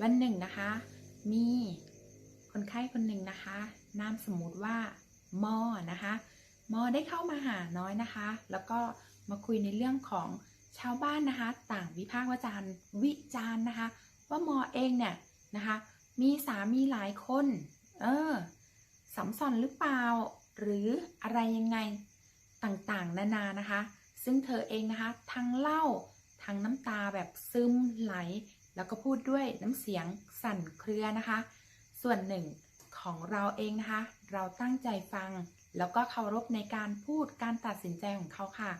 วันหนึ่งนะคะ มีคนไข้คนหนึ่งนะคะ นามสมมุติว่ามอนะคะมอได้เข้ามาหาน้อยนะคะ แล้วก็มาคุยในเรื่องของชาวบ้านนะคะ ต่างวิพากษ์วิจารณ์วิจารณ์นะคะ ว่ามอเองเนี่ยนะคะ มีสามีหลายคน เออสัมสอนหรือเปล่า หรืออะไรยังไงต่างๆ นานานะคะ ซึ่งเธอเองนะคะ ทั้งเล่า ทั้งน้ำตาแบบซึมไหล แล้วก็พูดด้วยน้ำเสียงสั่นเครือนะคะ ส่วนหนึ่งของเราเองนะคะ เราตั้งใจฟัง แล้วก็เคารพในการพูดการตัดสินใจของเขาค่ะ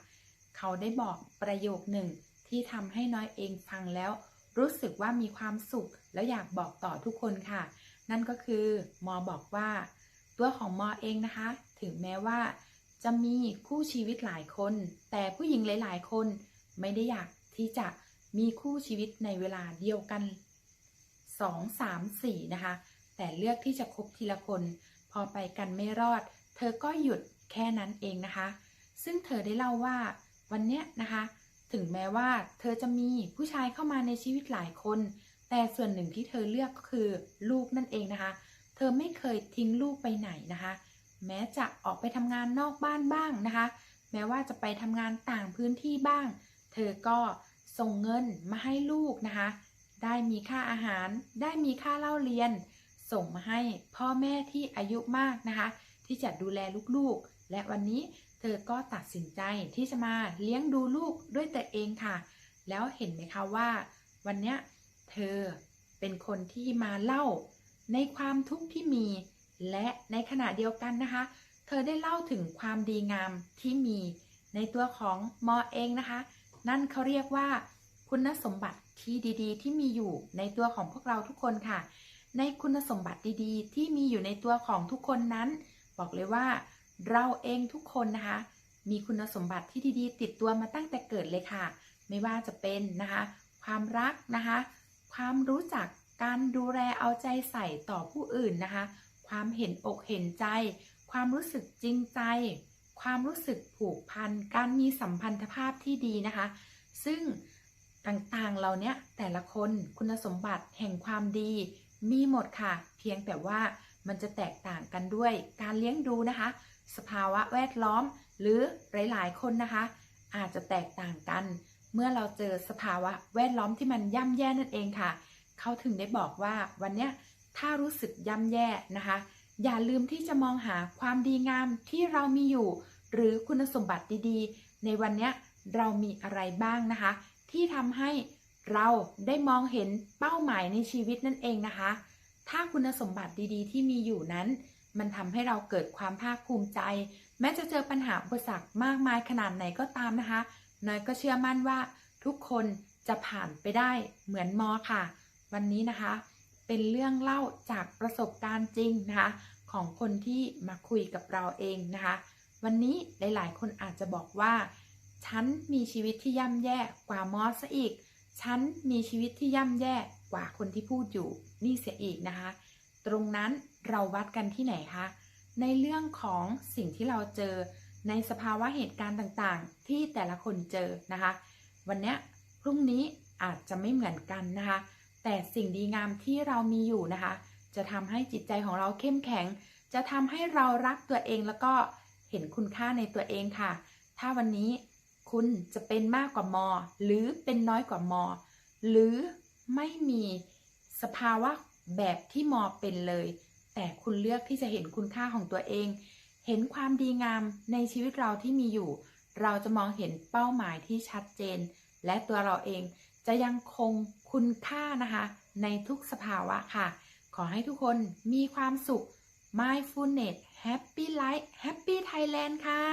เขาได้บอกประโยคหนึ่งที่ทำให้น้อยเองฟังแล้ว รู้สึกว่ามีความสุข แล้วอยากบอกต่อทุกคนค่ะ นั่นก็คือมอบอกว่า ตัวของมอเองนะคะ ถึงแม้ว่า จะมีคู่ชีวิตหลายคน แต่ผู้หญิงหลาย ๆ คนไม่ได้อยากที่จะ มีคู่ชีวิตในเวลาเดียวกัน 2 3 4 นะคะ แต่เลือกที่จะคบทีละคน พอไปกันไม่รอด เธอก็หยุดแค่นั้นเองนะคะ ซึ่งเธอได้เล่าว่าวันเนี้ยนะคะ ถึงแม้ว่าเธอจะมีผู้ชายเข้ามาในชีวิตหลายคน แต่ส่วนหนึ่งที่เธอเลือกก็คือลูกนั่นเองนะคะ เธอไม่เคยทิ้งลูกไปไหนนะคะ แม้จะออกไปทำงานนอกบ้านบ้างนะคะ แม้ว่าจะไปทำงานต่างพื้นที่บ้าง เธอก็ ส่งเงินมาให้ลูกนะคะ ได้มีค่าอาหาร ได้มีค่าเล่าเรียน ส่งมาให้พ่อแม่ที่อายุมากนะคะ ที่จะดูแลลูกๆ และวันนี้เธอก็ตัดสินใจที่จะมาเลี้ยงดูลูกด้วยตัวเองค่ะ แล้วเห็นไหมคะว่า วันนี้เธอเป็นคนที่มาเล่าในความทุกข์ที่มี และในขณะเดียวกันนะคะ เธอได้เล่าถึงความดีงามที่มีในตัวของมอเองนะคะ นั่นเขาเรียกว่า คุณสมบัติที่ดีๆ ที่มีอยู่ในตัวของพวกเราทุกคนค่ะ ในคุณสมบัติดีๆ ที่มีอยู่ในตัวของทุกคนนั้น บอกเลยว่า เราเองทุกคนนะคะ มีคุณสมบัติที่ดีๆ ติดตัวมาตั้งแต่เกิดเลยค่ะ ไม่ว่าจะเป็นนะคะ ความรักนะคะ ความรู้จักการดูแลเอาใจใส่ต่อผู้อื่นนะคะ ความเห็นอกเห็นใจ ความรู้สึกจริงใจ ความรู้สึกผูกพัน การมีสัมพันธภาพที่ดีนะคะ ซึ่งต่างๆเราเนี้ยแต่ละคนคุณสมบัติแห่งความดี มีหมดค่ะ เพียงแต่ว่ามันจะแตกต่างกันด้วย การเลี้ยงดูนะคะ สภาวะแวดล้อมหรือหลายๆ คนนะคะ อาจจะแตกต่างกัน เมื่อเราเจอสภาวะแวดล้อมที่มันย่ำแย่นั่นเองค่ะ เขาถึงได้บอกว่าวันเนี้ยถ้ารู้สึกย่ำแย่นะคะ อย่าลืมที่จะมองหาความดีงามที่เรามีอยู่ หรือคุณสมบัติดีๆ ในวันนี้เรามีอะไรบ้างนะคะ ที่ทำให้เราได้มองเห็นเป้าหมายในชีวิตนั่นเองนะคะ ถ้าคุณสมบัติดีๆ ที่มีอยู่นั้น มันทำให้เราเกิดความภาคภูมิใจ แม้จะเจอปัญหาอุปสรรคมากมายขนาดไหนก็ตามนะคะน้อยก็เชื่อมั่นว่าทุกคนจะผ่านไปได้เหมือนมอค่ะ วันนี้นะคะ เป็นเรื่องเล่าจากประสบการณ์จริงนะคะของคนที่มาคุยกับเราเองนะคะ วันนี้หลาย ๆ คนอาจจะบอกว่า ฉันมีชีวิตที่ย่ำแย่กว่ามอสซะอีก ฉันมีชีวิตที่ย่ำแย่กว่าคนที่พูดอยู่นี่เสียอีกนะคะ ตรงนั้นเราวัดกันที่ไหนคะในเรื่องของสิ่งที่เราเจอในสภาวะเหตุการณ์ต่างๆ ที่แต่ละคนเจอนะคะ วันนี้พรุ่งนี้อาจจะไม่เหมือนกันนะคะ แต่สิ่งดีงามที่เรามีอยู่นะคะ จะทำให้จิตใจของเราเข้มแข็ง จะทำให้เรารักตัวเองแล้วก็เห็นคุณค่าในตัวเองค่ะ ถ้าวันนี้คุณจะเป็นมากกว่ามอ หรือเป็นน้อยกว่ามอ หรือไม่มีสภาวะแบบที่มอเป็นเลย แต่คุณเลือกที่จะเห็นคุณค่าของตัวเอง เห็นความดีงามในชีวิตเราที่มีอยู่ เราจะมองเห็นเป้าหมายที่ชัดเจน และตัวเราเอง จะยังคงคุณค่านะคะ ในทุกสภาวะค่ะ ขอให้ทุกคนมีความสุข mindfulness happy life happy Thailand ค่ะ